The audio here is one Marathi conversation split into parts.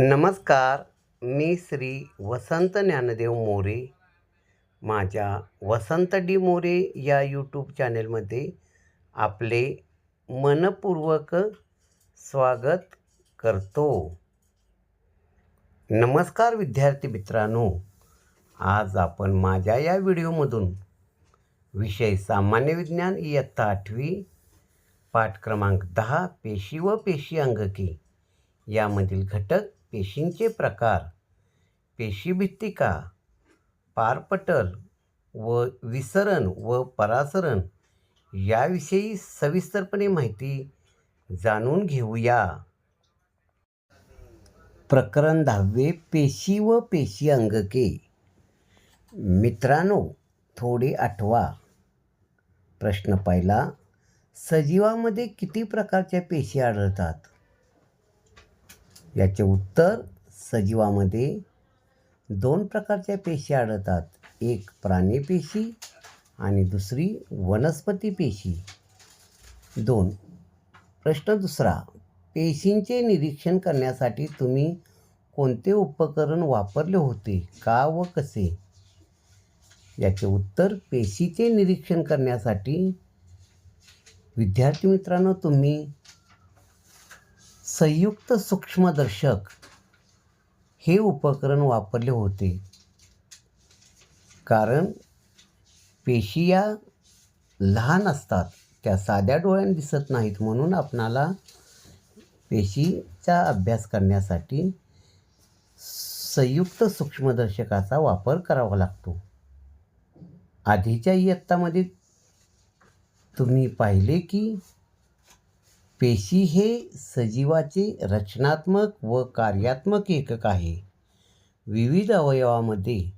नमस्कार मी श्री वसंत ज्ञानदेव मोरे. माझ्या वसंत डी मोरे या यूट्यूब चॅनेलमध्ये आपले मनपूर्वक स्वागत करतो. नमस्कार विद्यार्थी मित्रांनो आज आपण माझ्या या व्हिडिओमधून विषय सामान्य विज्ञान इयत्ता आठवी पाठ क्रमांक दहा पेशी व पेशी अंगकी यामधील घटक पेशींचे प्रकार पेशीभित्तिका पारपटल व विसरण व परासरण याविषयी सविस्तरपणे माहिती जाणून घेऊया. प्रकरण दहावे पेशी व पेशी अंगके. मित्रांनो थोडे आठवा. प्रश्न पहिला सजीवामध्ये किती प्रकारच्या पेशी आढळतात? याचे उत्तर सजीवामध्ये दोन प्रकारच्या पेशी आढळतात. एक प्राणी पेशी आणि दुसरी वनस्पती पेशी. दोन. प्रश्न दुसरा. पेशींचे निरीक्षण करण्यासाठी तुम्ही कोणते उपकरण वापरले होते? का व कसे? याचे उत्तर पेशीचे निरीक्षण करण्यासाठी विद्यार्थी मित्रांनो तुम्ही संयुक्त सूक्ष्मदर्शक हे उपकरण वापरले होते. कारण पेशी या लहान असतात त्या साध्या डोळ्याने दिसत नाहीत. म्हणून आपणाला पेशीचा अभ्यास करण्यासाठी संयुक्त सूक्ष्मदर्शकाचा वापर करावा लागतो. आधीच्या इयत्तामध्ये तुम्ही पाहिले की पेशी हे सजीवाचे रचनात्मक व कार्यात्मक एकक आहे. विविध अवयवामध्ये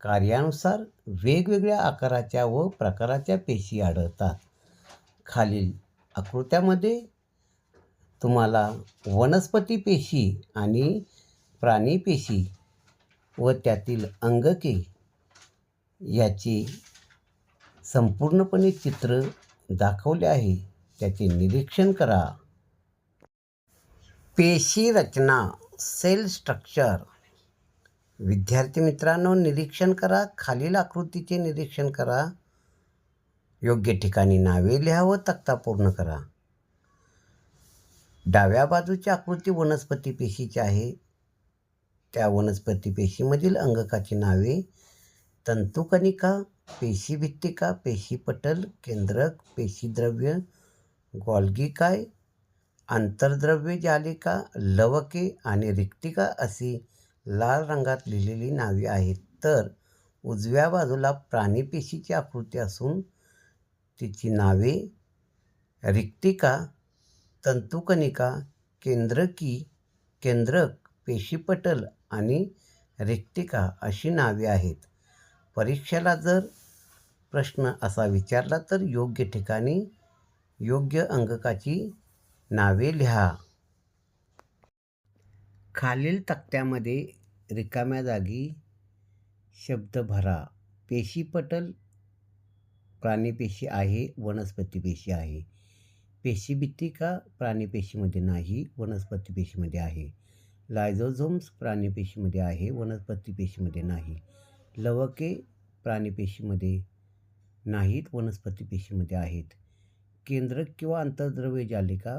कार्यानुसार वेगवेगळ्या आकाराच्या व प्रकाराच्या पेशी आढळतात. खालील आकृत्यामध्ये तुम्हाला वनस्पती पेशी आणि प्राणी पेशी व त्यातील अंगके याचे संपूर्णपणे चित्र दाखवले आहे. त्याचे निरीक्षण करा. पेशी रचना सेल स्ट्रक्चर. विद्यार्थी मित्रांनो निरीक्षण करा. खालील आकृतीचे निरीक्षण करा. योग्य ठिकाणी नावे लिहा व तक्ता पूर्ण करा. डाव्या बाजूची आकृती वनस्पती पेशीची आहे. त्या वनस्पती पेशीमधील अंगकाची नावे तंतुकणिका पेशीभित्तिका पेशीपटल केंद्रक पेशीद्रव्य गॉल्गी काय? आंतरद्रव्य जालिका लवके आणि रिक्तिका अशी लाल रंगात लिहिलेली नावे आहेत. तर उजव्या बाजूला प्राणीपेशीची आकृती असून तिची नावे रिक्तिका तंतुकनिका केंद्रकी केंद्रक पेशीपटल आणि रिक्तिका अशी नावे आहेत. परीक्षेला जर प्रश्न असा विचारला तर योग्य ठिकाणी योग्य अंगकाची नावे लिहा. खालील तक्त्यामध्ये रिकाम्या जागी शब्द भरा. पेशीपटल प्राणीपेशी आहे वनस्पती पेशी आहे. पेशीभित्तिका प्राणीपेशीमध्ये नाही वनस्पती पेशीमध्ये आहे. लायझोझोम्स प्राणीपेशीमध्ये आहे वनस्पती पेशीमध्ये नाही. लवके प्राणीपेशीमध्ये नाहीत वनस्पती पेशीमध्ये आहेत. केंद्रक किंवा आंतरद्रव्य जालिका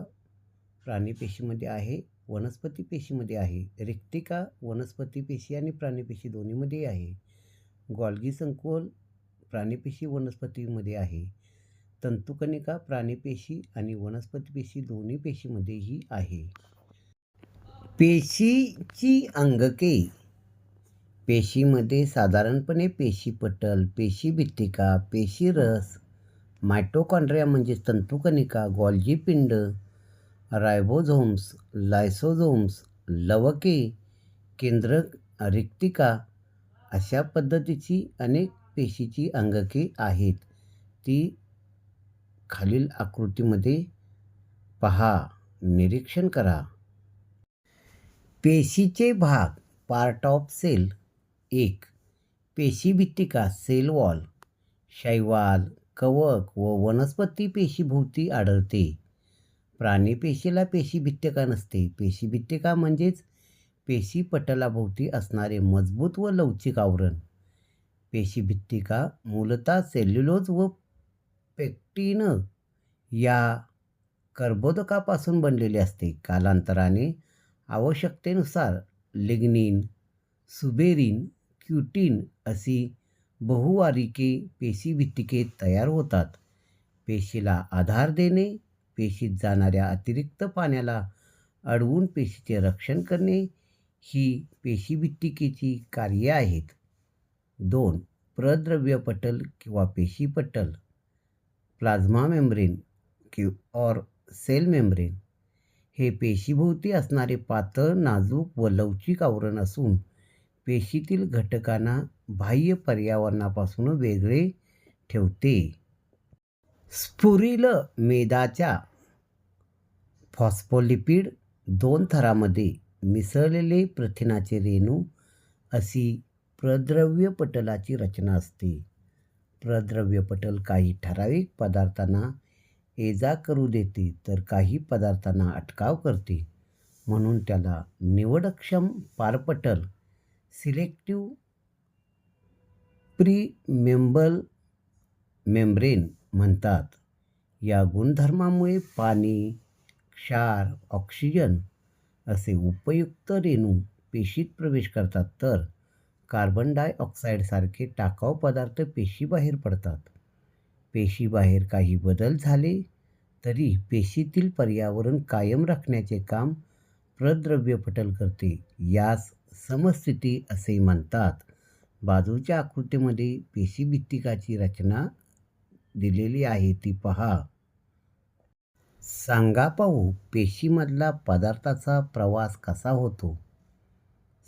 प्राणीपेशीमध्ये आहे वनस्पती पेशीमध्ये आहे रिक्तिका वनस्पती पेशी आणि प्राणीपेशी दोन्हीमध्ये आहे. गॉल्गी संकुल प्राणीपेशी वनस्पतीमध्ये आहे. तंतुकणिका प्राणीपेशी आणि वनस्पती पेशी दोन्ही पेशीमध्येही आहे. पेशीची अंगके. पेशीमध्ये साधारणपणे पेशीपटल पेशी पेशीरस मायटोकॉन्ड्रिया म्हणजे तंतुकणिका गॉल्जी पिंड रायबोझोम्स लायसोझोम्स लवके केंद्र रिक्तिका अशा पद्धतीची अनेक पेशीची अंगके आहेत. ती खालील आकृतीमध्ये पहा. निरीक्षण करा. पेशीचे भाग पार्ट ऑफ सेल एक. पेशीभित्तिका सेल वॉल शैवाल कवक व वनस्पती पेशीभोवती आढळते. प्राणी पेशीला पेशीभित्तिका नसते. पेशीभित्तिका म्हणजेच पेशीपटलाभोवती असणारे मजबूत व लवचिक आवरण. पेशीभित्तिका मूलतः सेल्युलोज व पेक्टिन या कर्बोदकापासून बनलेली असते. कालांतराने आवश्यकतेनुसार लिग्निन सुबेरिन क्युटिन अशी बहुवारिके पेशीभित्तिके तयार होतात. पेशीला आधार देणे पेशीत जाणाऱ्या अतिरिक्त पाण्याला अडवून पेशीचे रक्षण करणे ही पेशीभित्तिकेची कार्ये आहेत. दोन प्रद्रव्य पटल किंवा पेशीपटल प्लाझ्मा मेम्ब्रेन कि ऑर सेल मेम्ब्रेन. हे पेशीभोवती असणारे पातळ नाजूक व लवचिक आवरण असून पेशीतील घटकांना बाह्य पर्यावरणापासून वेगळे ठेवते. स्फुरिल मेदाच्या फॉस्फोलिपिड दोन थरामध्ये मिसळलेले प्रथिनाचे रेणू अशी प्रद्रव्य पटलाची रचना असते. प्रद्रव्य पटल काही ठराविक पदार्थांना ये जा करू देते तर काही पदार्थांना अटकाव करते. म्हणून त्याला निवडक्षम पारपटल सिलेक्टिव्ह प्रीमेंबल मेम्ब्रेन म्हणतात. या गुणधर्मामुळे पाणी क्षार ऑक्सिजन असे उपयुक्त रेणू पेशीत प्रवेश करतात. तर कार्बन डायऑक्साईडसारखे टाकाऊ पदार्थ पेशीबाहेर पडतात. पेशीबाहेर काही बदल झाले तरी पेशीतील पर्यावरण कायम राखण्याचे काम प्रद्रव्य पटल करते. यास समस्थिती असे म्हणतात. बाजूच्या आकृतीमध्ये पेशीभित्तिकाची रचना दिलेली आहे ती पहा. सांगा पाहू पेशीमधला पदार्थाचा प्रवास कसा होतो?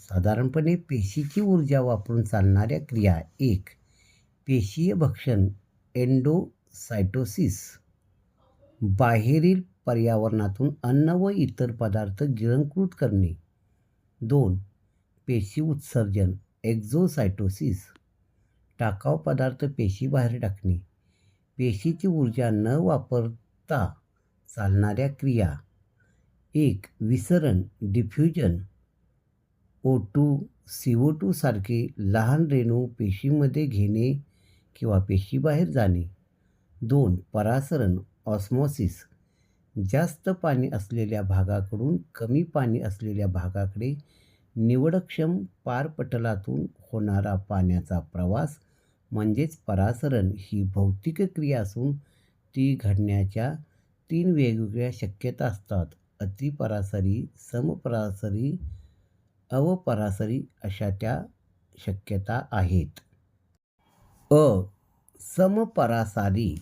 साधारणपणे पेशीची ऊर्जा वापरून चालणाऱ्या क्रिया एक पेशीय भक्षण एन्डोसायटोसिस बाहेरील पर्यावरणातून अन्न व इतर पदार्थ गिरणकृत करणे. दोन पेशी उत्सर्जन एक्झोसायटोसिस. टाकाऊ पदार्थ पेशीबाहेर टाकणे. पेशीची ऊर्जा न वापरता चालणाऱ्या क्रिया. एक विसरण diffusion O two C O two सारखे लहान रेणू पेशीमध्ये घेणे किंवा पेशीबाहेर जाणे. दोन परासरण ऑस्मॉसिस. जास्त पाणी असलेल्या भागाकडून कमी पाणी असलेल्या भागाकडे निवडक्षम पारपटलातून होणारा पाण्याचा प्रवास म्हणजेच परासरण ही भौतिक क्रिया असून ती घडण्याच्या तीन वेगवेगळ्या शक्यता असतात. अतिपरासरी समपरासरी अवपरासरी अशा त्या शक्यता आहेत. अ समपरासारी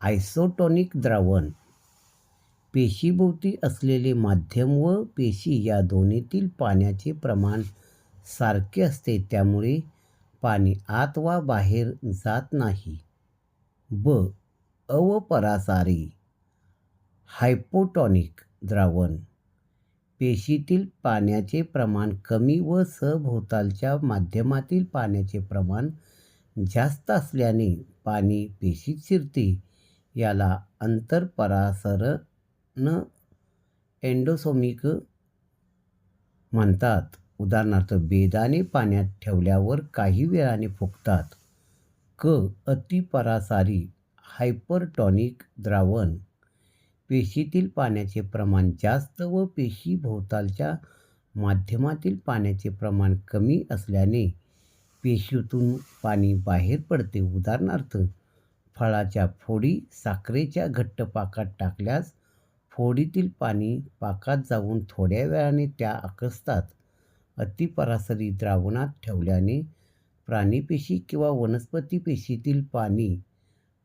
आयसोटोनिक द्रावण पेशीभोवती असलेले माध्यम व पेशी या दोन्हीतील पाण्याचे प्रमाण सारखे असते त्यामुळे पाणी आत वा बाहेर जात नाही. ब. अवपरासारी हायपोटॉनिक द्रावण. पेशीतील पाण्याचे प्रमाण कमी व सभोवतालच्या माध्यमातील पाण्याचे प्रमाण जास्त असल्याने पाणी पेशीत शिरते याला अंतरपरासर न एंडोसोमिक म्हणतात. उदाहरणार्थ बेदाने पाण्यात ठेवल्यावर काही वेळाने फुगतात. क अतिपरासारी हायपरटॉनिक द्रावण. पेशीतील पाण्याचे प्रमाण जास्त व पेशी भोवतालच्या माध्यमातील पाण्याचे प्रमाण कमी असल्याने पेशीतून पाणी बाहेर पडते. उदाहरणार्थ फळाच्या फोडी साखरेच्या घट्ट पाकात टाकल्यास फोडीतील पाणी पाकात जाऊन थोड्या वेळाने त्या आकसतात. अतिपरासरी द्रावणात ठेवल्याने प्राणीपेशी किंवा वनस्पती पेशीतील पाणी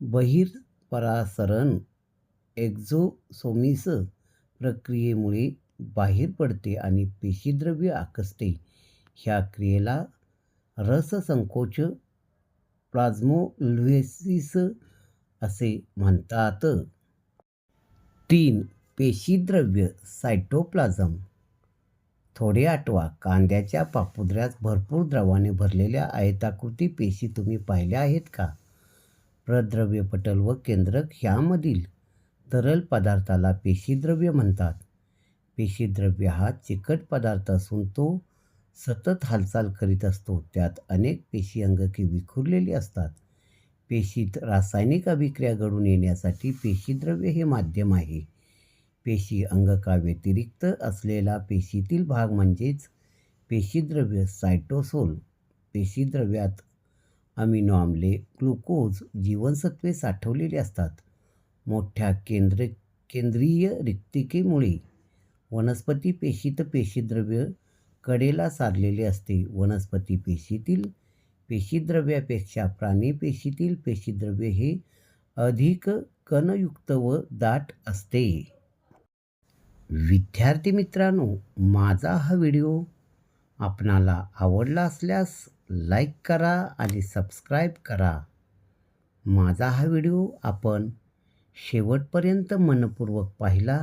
बहिर्परासरण एक्झोसोमिस प्रक्रियेमुळे बाहेर पडते आणि पेशीद्रव्य आकसते. ह्या क्रियेला रससंकोच प्लाझ्मोल्युएसिस असे म्हणतात. तीन पेशीद्रव्य सायटोप्लाझम थोडे आठवा कांद्याच्या पापुद्र्यात भरपूर द्रवाने भरलेल्या आयताकृती पेशी तुम्ही पाहिल्या आहेत का? प्रद्रव्य पटल व केंद्रक ह्यामधील तरल पदार्थाला पेशीद्रव्य म्हणतात. पेशीद्रव्य हा चिकट पदार्थ असून तो सतत हालचाल करीत असतो. त्यात अनेक पेशी अंगके विखुरलेली असतात. पेशीत रासायनिक अभिक्रिया घडून येण्यासाठी पेशीद्रव्य हे माध्यम आहे. पेशी अंगकाव्यतिरिक्त असलेला पेशीतील भाग म्हणजेच पेशीद्रव्य सायटोसोल. पेशीद्रव्यात अमिनो आम्ले ग्लुकोज जीवनसत्वे साठवलेली असतात. मोठ्या केंद्र केंद्रीय रिक्तिकेमुळे वनस्पती पेशीत पेशीद्रव्य कडेला सारलेले असते. वनस्पती पेशीतील पेशीद्रव्यापेक्षा प्राणी पेशीतील पेशीद्रव्य हे अधिक कणयुक्त व दाट असते. विद्यार्थी मित्रांनो माझा हा व्हिडिओ आपणाला आवडला असल्यास लाईक करा आणि सबस्क्राईब करा. माझा हा व्हिडिओ आपण शेवटपर्यंत मनपूर्वक पाहिला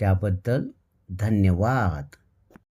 त्याबद्दल धन्यवाद.